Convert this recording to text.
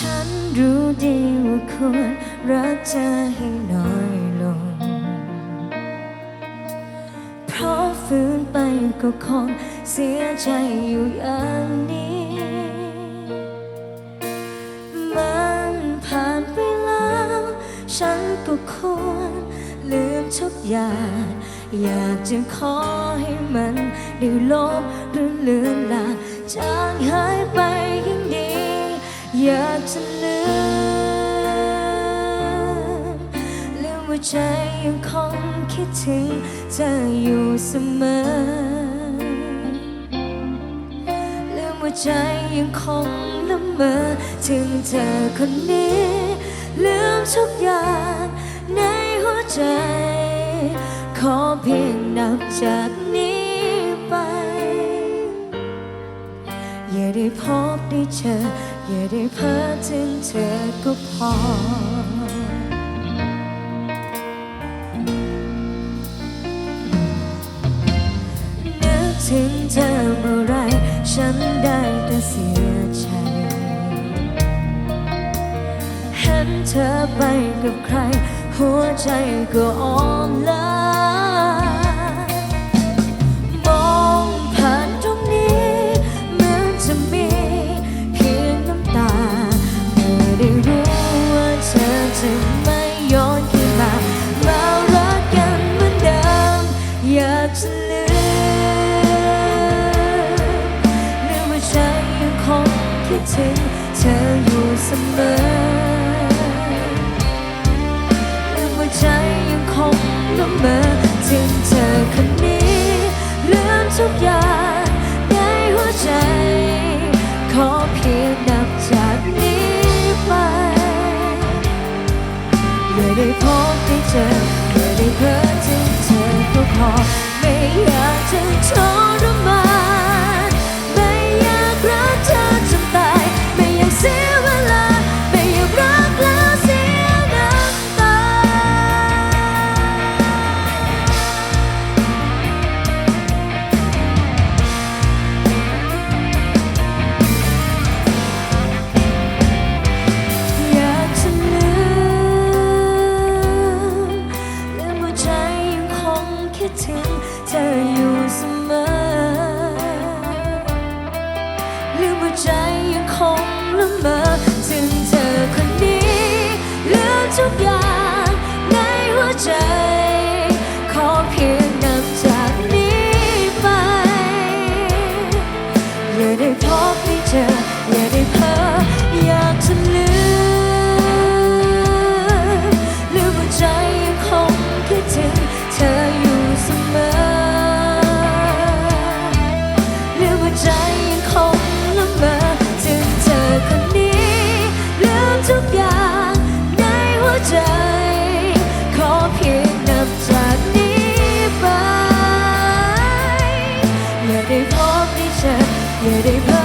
ฉันรู้ดีว่าควรรักเธอให้น้อยลง เพราะฝืนไปก็คงเสียใจอยู่อย่างนี้ มันผ่านไปแล้ว ฉันก็ควรลืมทุกอย่างอยากจะขอให้มันได้ลบหรือเลือนลางจางหายไป อยากจะลืมลืมว่าใจยังคงคิดถึงเธออยู่เสมอ ลืมว่าใจยังคงละเมอถึงเธอคนนี้ ลืมทุกอย่างในหัวใจ ขอเพียงนับจากนี้ไป อย่าได้พบได้เจอ อย่าได้เพ้อถึงเธอก็พอ นึกถึงเธอเมื่อไร ฉันได้แต่เสียใจ เห็นเธอไปกับใคร หัวใจก็อ่อนล้า ถึงเธออยู่เสมอลืมว่าใจยังคงละเมอถึงเธอคนนี้ลืมทุกอย่างในหัวใจ ขอเพียงนับจากนี้ไปเลยได้พบได้เจอเลยได้เพ้อถึงเธอก็พอไม่อยากจะ just เธอไม่ได้